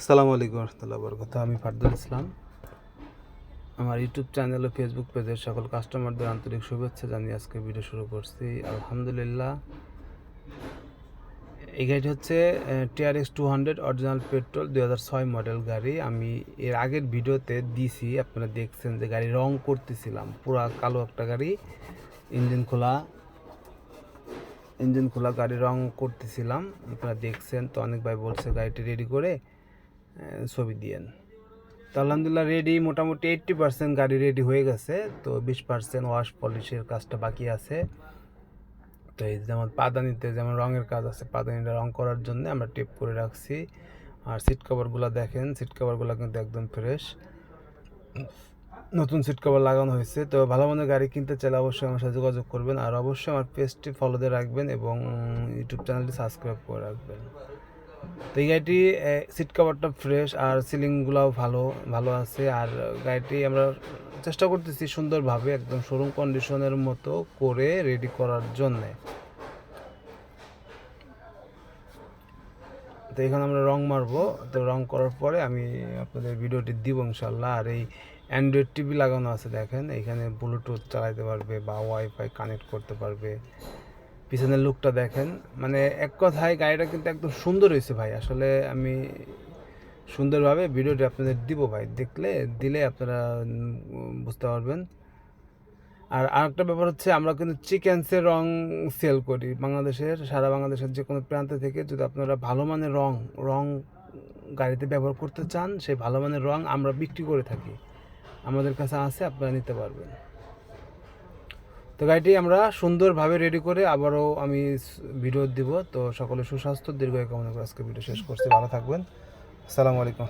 আসসালামু আলাইকুম রহমতুল্লাহ বরকত। আমি ফারদুল ইসলাম। আমার ইউটিউব চ্যানেল ও ফেসবুক পেজের সকল কাস্টমারদের আন্তরিক শুভেচ্ছা জানিয়ে আজকে ভিডিও শুরু করছি। আলহামদুলিল্লাহ। এই গাড়িটি হচ্ছে TRX two hundred original petrol দুই হাজার ছয় মডেল গাড়ি। আমি এর আগের ভিডিওতে দিছি, আপনারা দেখছেন যে গাড়ি রং করতেছিলাম, পুরা কালো একটা গাড়ি ইঞ্জিন খোলা ইঞ্জিন খোলা গাড়ি রং করতেছিলাম। আপনারা দেখছেন তো, অনেক ভাই বলছে গাড়িটি রেডি করে। ছবি দিয়েন। তো আলহামদুলিল্লাহ রেডি মোটামুটি এইট্টি পার্সেন্ট গাড়ি রেডি হয়ে গেছে, তো বিশ পার্সেন্ট ওয়াশ পলিশের কাজটা বাকি আছে। তো এই যেমন পাদানিতে যেমন রঙের কাজ আছে, পাদানিটা রং করার জন্য আমরা টেপ করে রাখছি। আর সিট কভারগুলো দেখেন সিট কভারগুলো কিন্তু একদম ফ্রেশ নতুন সিট কভার লাগানো হয়েছে, তো ভালো মতো গাড়ি কিনতে চাইলে অবশ্যই আমার সাথে যোগাযোগ করবেন। আর অবশ্যই আমার পেজটি ফলো দিয়ে রাখবেন এবং ইউটিউব চ্যানেলটি সাবস্ক্রাইব করে রাখবেন। তো এই গাড়িটি সিট কভারটা ফ্রেশ আর সিলিংগুলোও ভালো ভালো আছে। আর গাড়িটি আমরা চেষ্টা করতেছি সুন্দরভাবে একদম শোরুম কন্ডিশনের মতো করে রেডি করার জন্যে। তো এখানে আমরা রং মারবো। তো রং করার পরে আমি আপনাদের ভিডিওটি দিব ইনশাল্লাহ আর এই অ্যান্ড্রয়েড টিভি লাগানো আছে দেখেন, এখানে ব্লুটুথ চালাইতে পারবে বা ওয়াইফাই কানেক্ট করতে পারবে। পিছনের লুকটা দেখেন। মানে এক কথায় গাড়িটা কিন্তু একদম সুন্দর হয়েছে ভাই। আসলে আমি সুন্দরভাবে ভিডিওটি আপনাদের দিব ভাই। দেখলে, দিলে আপনারা বুঝতে পারবেন। আর আরেকটা ব্যাপার হচ্ছে, আমরা কিন্তু চিকেন্সের রং সেল করি। বাংলাদেশের, সারা বাংলাদেশের যে কোনো প্রান্ত থেকে যদি আপনারা ভালো মানের রং রং গাড়িতে ব্যবহার করতে চান, সেই ভালো মানের রং আমরা বিক্রি করে থাকি। আমাদের কাছে আছে, আপনারা নিতে পারবেন। তো গাড়িটি আমরা সুন্দরভাবে রেডি করে আবারও আমি ভিডিও দিব। তো সকলে সুস্বাস্থ্য দীর্ঘ কামনা করে আজকে ভিডিও শেষ করছি। ভালো থাকবেন। আসসালামু আলাইকুম